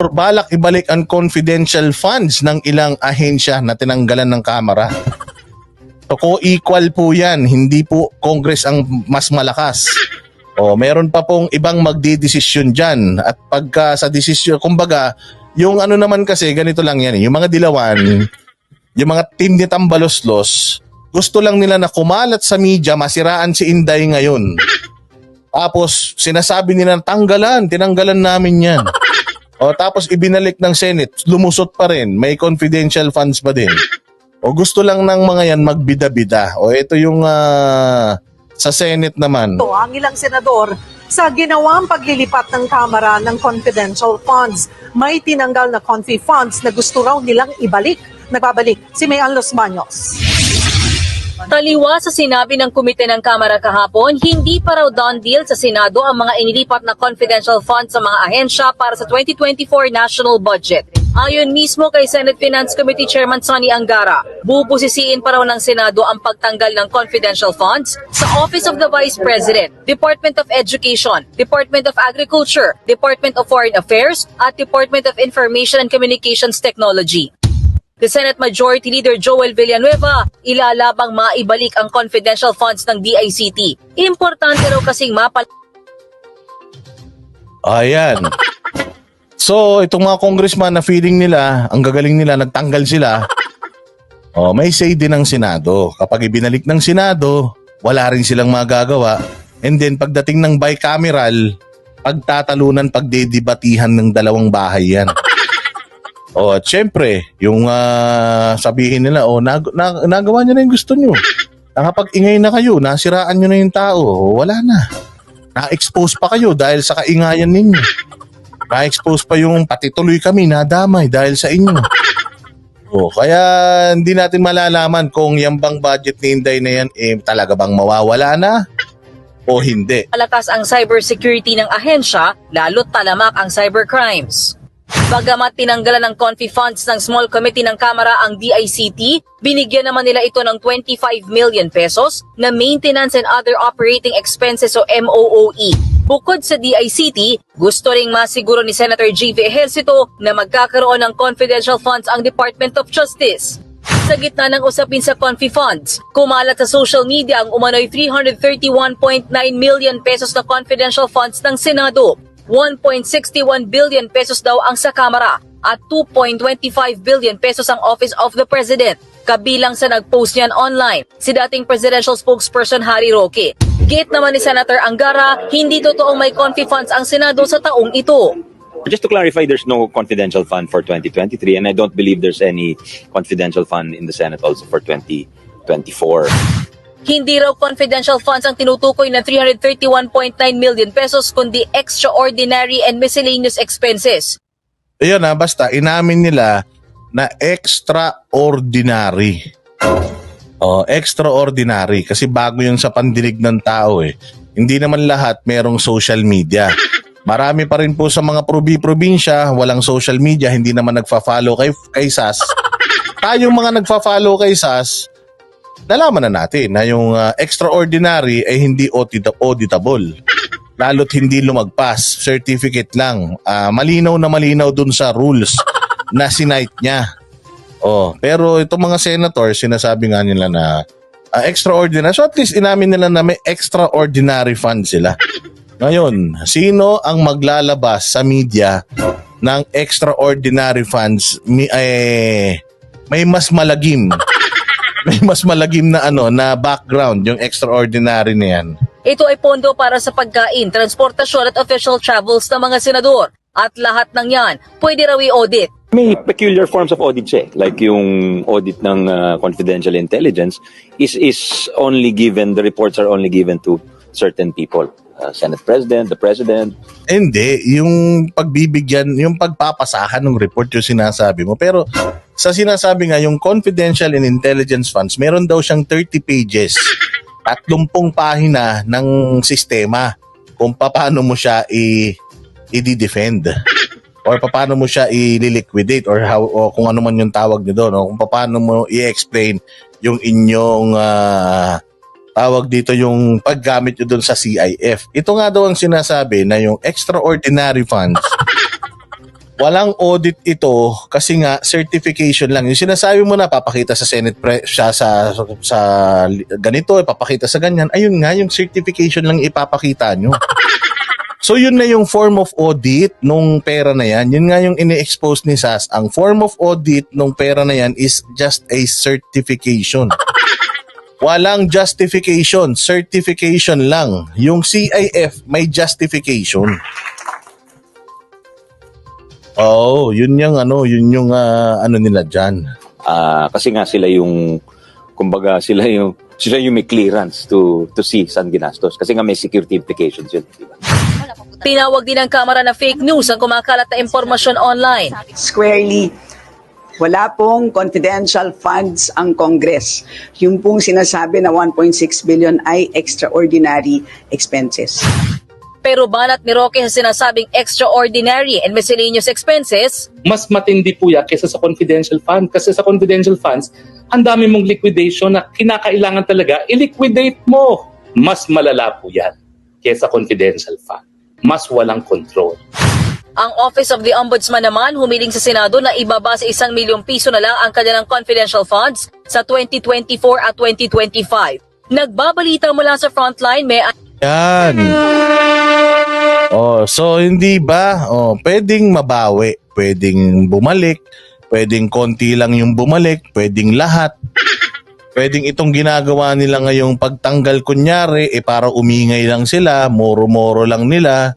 balak ibalik ang confidential funds ng ilang ahensya na tinanggalan ng kamera. So, co-equal po yan, hindi po Congress ang mas malakas. O, meron pa pong ibang magdidesisyon dyan. At pagka sa desisyon, kumbaga, yung ano naman kasi, ganito lang yan. eh, Yung mga dilawan, yung mga team ni Tambaloslos, gusto lang nila na kumalat sa media, masiraan si Inday ngayon. Tapos, sinasabi nila, tanggalan, tinanggalan namin yan. O tapos ibinalik ng Senate, lumusot pa rin, may confidential funds pa din. O gusto lang ng mga yan magbida-bida. O ito yung ah, sa Senate naman. Ito ang ilang senador sa ginawang paglilipat ng Kamara ng confidential funds. May tinanggal na confi funds na gusto raw nilang ibalik. Nagbabalik si Mayan Los Baños. Taliwa sa sinabi ng komite ng Kamara kahapon, hindi pa raw done deal sa Senado ang mga inilipat na confidential funds sa mga ahensya para sa 2024 national budget. Ayon mismo kay Senate Finance Committee Chairman Sonny Angara, bubusisiin pa raw ng Senado ang pagtanggal ng confidential funds sa Office of the Vice President, Department of Education, Department of Agriculture, Department of Foreign Affairs, at Department of Information and Communications Technology. The Senate Majority Leader Joel Villanueva ilalabang maibalik ang confidential funds ng DICT. Importante raw kasing mapal Ayan. So, itong mga congressman na feeling nila, ang gagaling nila, nagtanggal sila. Oh, may say din ng Senado. Kapag ibinalik ng Senado, wala rin silang magagawa. And then, pagdating ng bicameral, pagtatalunan, pagdedebatihan ng dalawang bahay yan. Oh, at syempre, yung ah, sabihin nila, oh, nag- na- nagawa niyo na yung gusto niyo. Nakapag-ingay na kayo, nasiraan niyo na yung tao, oh, wala na. Na-expose pa kayo dahil sa kaingayan ninyo. Na-expose pa yung pati tuloy kami nadamay dahil sa inyo. Oh, kaya hindi natin malalaman kung yung bang budget ni Inday na yan eh, talaga bang mawawala na o hindi. Malakas ang cybersecurity ng ahensya, lalo't talamak ang cybercrimes. Bagamat tinanggalan ng confi funds ng small committee ng Kamara ang DICT, binigyan naman nila ito ng 25 million pesos na maintenance and other operating expenses o MOOE. Bukod sa DICT, gusto ring masiguro ni Senator G.V. Ejercito na magkakaroon ng confidential funds ang Department of Justice. Sa gitna ng usapin sa Confi Funds, kumalat sa social media ang umano'y 331.9 million pesos na confidential funds ng Senado. 1.61 billion pesos daw ang sa Kamara at 2.25 billion pesos ang Office of the President. Kabilang sa nag-post niyan online, si dating presidential spokesperson Harry Roque. Gate naman ni Senator Angara, hindi totoong may confi funds ang Senado sa taong ito. Just to clarify, there's no confidential fund for 2023, and I don't believe there's any confidential fund in the Senate also for 2024. Hindi raw confidential funds ang tinutukoy na 331.9 million pesos kundi extraordinary and miscellaneous expenses. Ayun na, basta inamin nila na extraordinary. Oh, extraordinary kasi bago 'yun sa pandinig ng tao eh. Hindi naman lahat merong social media. Marami pa rin po sa mga probi-probinsya, walang social media, hindi naman nagfa-follow kay kay SAS. Tayong mga nagfa-follow kay SAS, nalaman na natin na yung ah, extraordinary ay hindi audit- auditable. Lalo't hindi lumagpas, certificate lang. Ah, malinaw na malinaw dun sa rules na sinight niya. Oh, pero itong mga senator, sinasabi nga nila na ah, extraordinary. So at least inamin nila na may extraordinary fund sila. Ngayon, sino ang maglalabas sa media ng extraordinary funds? Mi, eh, may mas malagim. May mas malagim na ano na background yung extraordinary na yan. Ito ay pondo para sa pagkain, transportasyon at official travels ng mga senador. At lahat ng yan, pwede raw i-audit. May peculiar forms of audit siya, eh. like yung audit ng uh, confidential intelligence is is only given, the reports are only given to certain people. Uh, Senate President, the President, Hindi, yung pagbibigyan, yung pagpapasahan ng report yung sinasabi mo. Pero sa sinasabi nga, yung confidential and intelligence funds, meron daw siyang 30 pages, 30 pahina ng sistema kung paano mo siya i- i-defend or paano mo siya i-liquidate or how o kung ano man yung tawag niyo doon o kung paano mo i-explain yung inyong ah, tawag dito yung paggamit nyo doon sa CIF. Ito nga daw ang sinasabi na yung extraordinary funds Walang audit ito kasi nga certification lang. Yung sinasabi mo na papakita sa Senate pre, siya sa sa ganito, papakita sa ganyan. Ayun nga yung certification lang ipapakita nyo. So yun na yung form of audit nung pera na yan. Yun nga yung ini-expose ni SAS. Ang form of audit nung pera na yan is just a certification. Walang justification, certification lang. Yung CIF may justification. Oh, yun yung ano, yun yung ah, ano nila diyan. Ah, kasi nga sila yung kumbaga sila yung sila yung may clearance to to see saan ginastos kasi nga may security implications yun, di ba? Tinawag din ng Kamara na fake news ang kumakalat na impormasyon online. squarely wala pong confidential funds ang Congress. Yung pong sinasabi na 1.6 billion ay extraordinary expenses. Pero banat ni Roque sa sinasabing extraordinary and miscellaneous expenses, mas matindi po yan kaysa sa confidential fund. Kasi sa confidential funds, ang dami mong liquidation na kinakailangan talaga, i-liquidate mo. Mas malala po yan kaysa confidential fund. Mas walang control. Ang Office of the Ombudsman naman humiling sa Senado na ibaba sa isang milyong piso na lang ang kanilang confidential funds sa 2024 at 2025. Nagbabalita mula sa frontline, may Yan. Oh, so hindi ba? Oh, pwedeng mabawi, pwedeng bumalik, pwedeng konti lang yung bumalik, pwedeng lahat. Pwedeng itong ginagawa nila ngayong pagtanggal kunyari, eh para umingay lang sila, moro-moro lang nila.